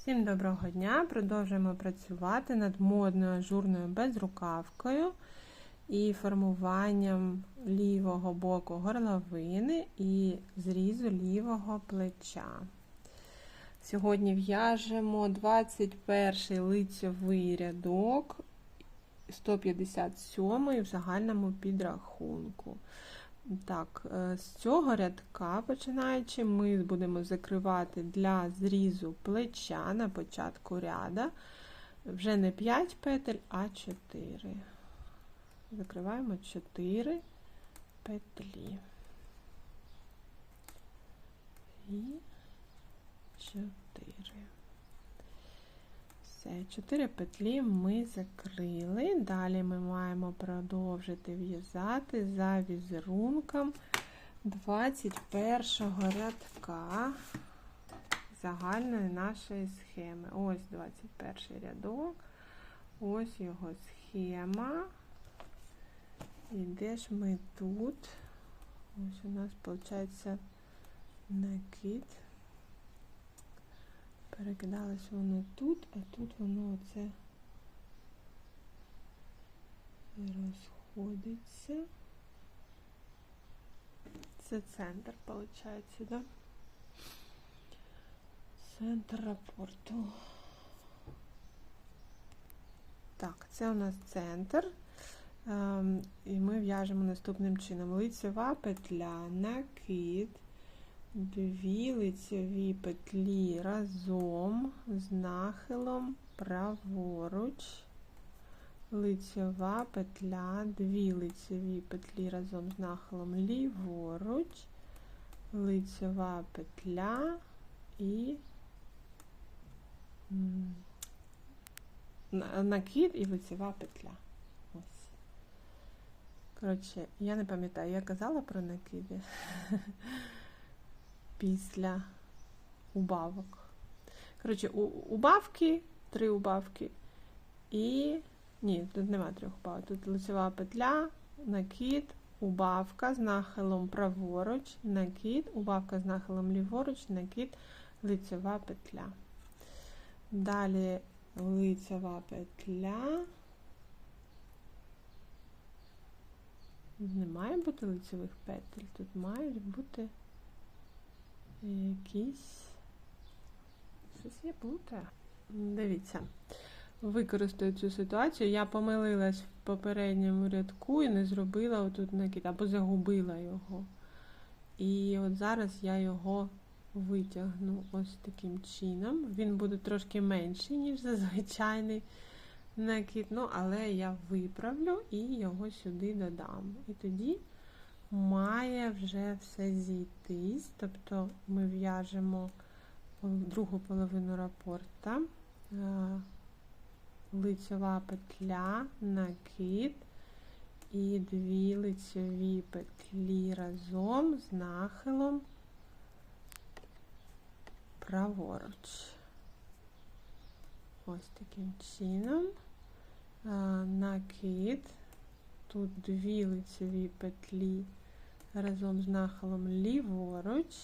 Всім доброго дня! Продовжуємо працювати над модною ажурною безрукавкою і формуванням лівого боку горловини і зрізу лівого плеча. Сьогодні в'яжемо 21 лицьовий рядок, 157 в загальному підрахунку. Так, е, з цього рядка, починаючи, ми будемо закривати для зрізу плеча на початку ряда вже не 5 петель, а 4. Закриваємо 4 петлі. І 4. Все, 4 петлі ми закрили. Далі ми маємо продовжити в'язати за візерунком 21 рядка загальної нашої схеми. Ось 21 рядок, ось його схема. І де ж ми тут? Ось у нас, виходить, накид. Перекидалось воно тут, а тут воно оце розходиться. Це центр, виходить, да? Центр рапорту. Так, це у нас центр. Ем, і ми в'яжемо наступним чином. Лицева петля, накид дві лицеві петлі разом з нахилом праворуч, лицева петля, дві лицеві петлі разом з нахилом ліворуч, лицева петля і накид і лицева петля. Ось. Коротше, я не пам'ятаю, я казала про накиди. після убавок. Коротше, убавки, три убавки. І. Ні, тут нема трьох убавок. Тут лицева петля, накид, убавка з нахилом праворуч, накид, убавка з нахилом ліворуч, накид, лицева петля. Далі лицева петля. Не має бути лицевих петель, тут мають бути якісь. Щось є плутає. Дивіться, використаю цю ситуацію. Я помилилась в попередньому рядку і не зробила отут накид, або загубила його. І от зараз я його витягну ось таким чином. Він буде трошки менший, ніж зазвичайний накид, ну, але я виправлю і його сюди додам. І тоді має вже все зійтись, тобто ми в'яжемо другу половину рапорта, е, лицьова петля, накид і дві лицьові петлі разом з нахилом праворуч. Ось таким чином. Е, накид, тут дві лицеві петлі разом з нахилом ліворуч,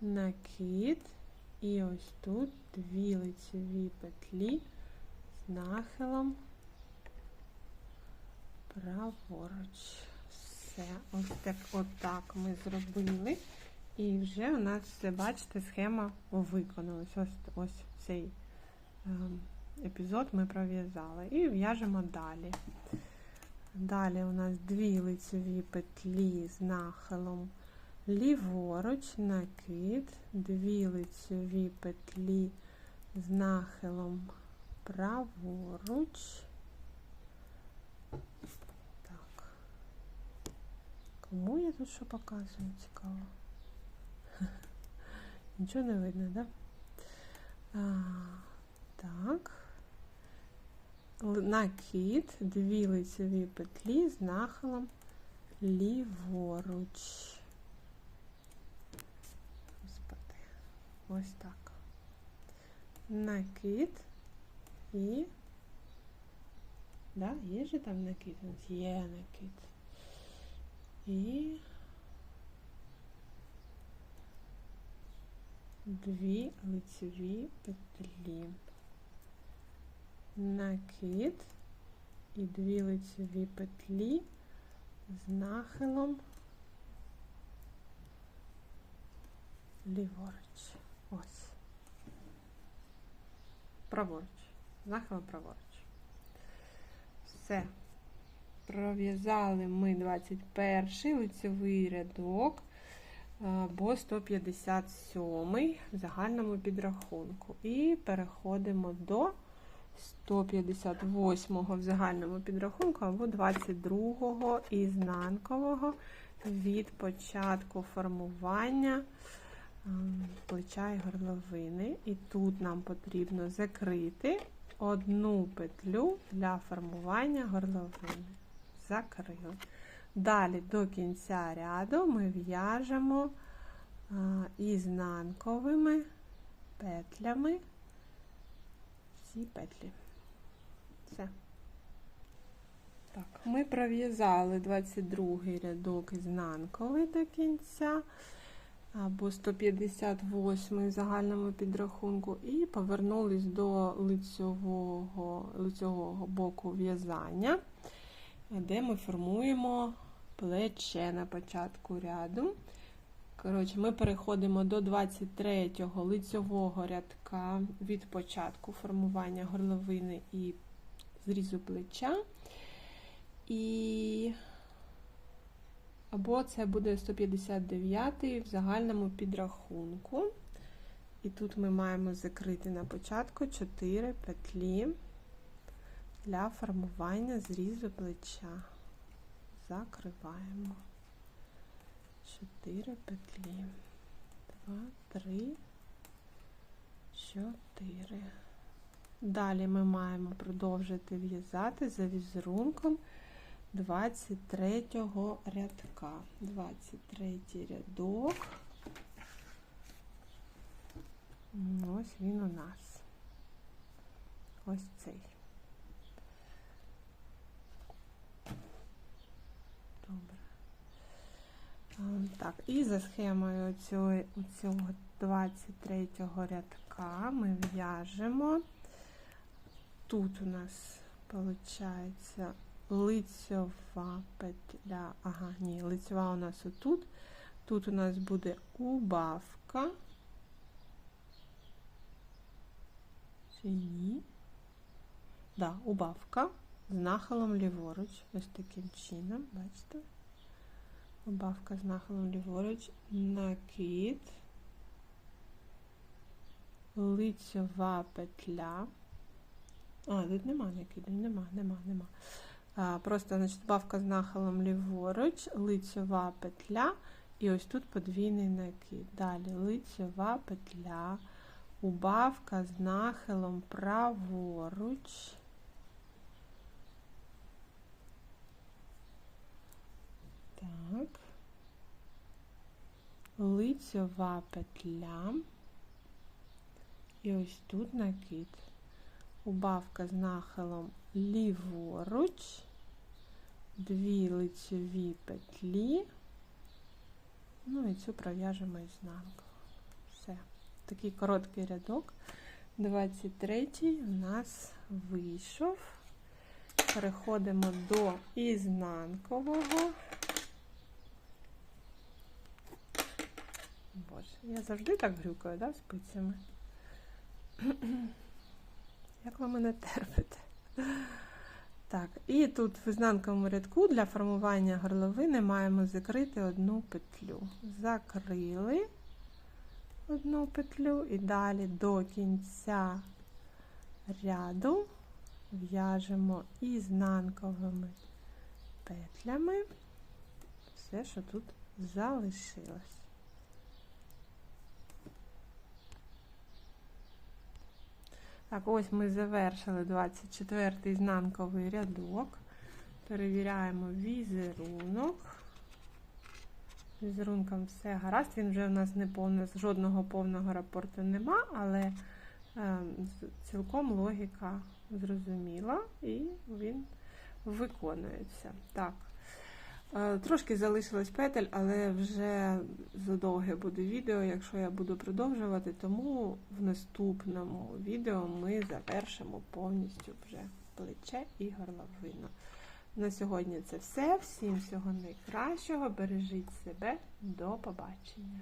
накид, і ось тут дві лицеві петлі з нахилом праворуч. Все, ось так отак ми зробили. І вже у нас бачите, схема виконалась. Ось ось цей е, епізод ми пров'язали. І в'яжемо далі. Далі у нас дві лицеві петлі з нахилом ліворуч, накид, дві лицеві петлі з нахилом праворуч. Так. Кому я тут що показую? Цікаво? Нічого не видно, да? А, так накид, дві лицеві петлі з нахилом ліворуч. Господи, ось так. Накид і. Да, є же там накид? Є накид. І дві лицеві петлі, накид і дві лицеві петлі з нахилом ліворуч. Ось. Праворуч. Нахилом праворуч. Все. Пров'язали ми 21 лицевий рядок або 157 в загальному підрахунку. І переходимо до 158 в загальному підрахунку або 22-го ізнанкового від початку формування плеча і горловини. І тут нам потрібно закрити одну петлю для формування горловини. Закрили. Далі до кінця ряду ми в'яжемо ізнанковими петлями всі петлі. Все. Так, ми пров'язали 22 рядок ізнанковий до кінця, або 158 в загальному підрахунку, і повернулись до лицьового, лицьового боку в'язання де ми формуємо плече на початку ряду. Коротше, Ми переходимо до 23-го лицьового рядка від початку формування горловини і зрізу плеча. І або це буде 159 й в загальному підрахунку. І тут ми маємо закрити на початку 4 петлі для формування зрізу плеча. Закриваємо 4 петлі. 2, 3, 4. Далі ми маємо продовжити в'язати за візерунком 23 рядка. 23 рядок. Ось він у нас. Ось цей. Так, І за схемою цього, цього 23 рядка ми в'яжемо. Тут у нас виходить лицьова петля. Ага, ні, лицьова у нас отут. Тут у нас буде убавка. Чи ні? Да, убавка з нахилом ліворуч. Ось таким чином, бачите? Убавка з нахилом ліворуч, накид, лицьова петля. А, тут нема накиду, нема, нема, нема. А, Просто значить, бавка з нахилом ліворуч, лицьова петля, і ось тут подвійний накид. Далі лицьова петля, убавка з нахилом праворуч. Так, лицьова петля. І ось тут накид. Убавка з нахилом ліворуч, дві лицьові петлі. Ну і цю пров'яжемо ізнанку. Все. Такий короткий рядок. 23-й у нас вийшов. Переходимо до ізнанкового. Я завжди так грюкаю, да, спицями. Як ви мене терпите? Так, і тут в ізнанковому рядку для формування горловини маємо закрити одну петлю. Закрили одну петлю і далі до кінця ряду в'яжемо ізнанковими петлями все, що тут залишилось. Так, ось ми завершили 24-й знанковий рядок. Перевіряємо візерунок. Візерунком все гаразд, він вже у нас не повний, жодного повного рапорту нема, але е, цілком логіка зрозуміла і він виконується. Так, Трошки залишилось петель, але вже задовге буде відео, якщо я буду продовжувати, тому в наступному відео ми завершимо повністю вже плече і горловину. На сьогодні це все. Всім всього найкращого. Бережіть себе. До побачення.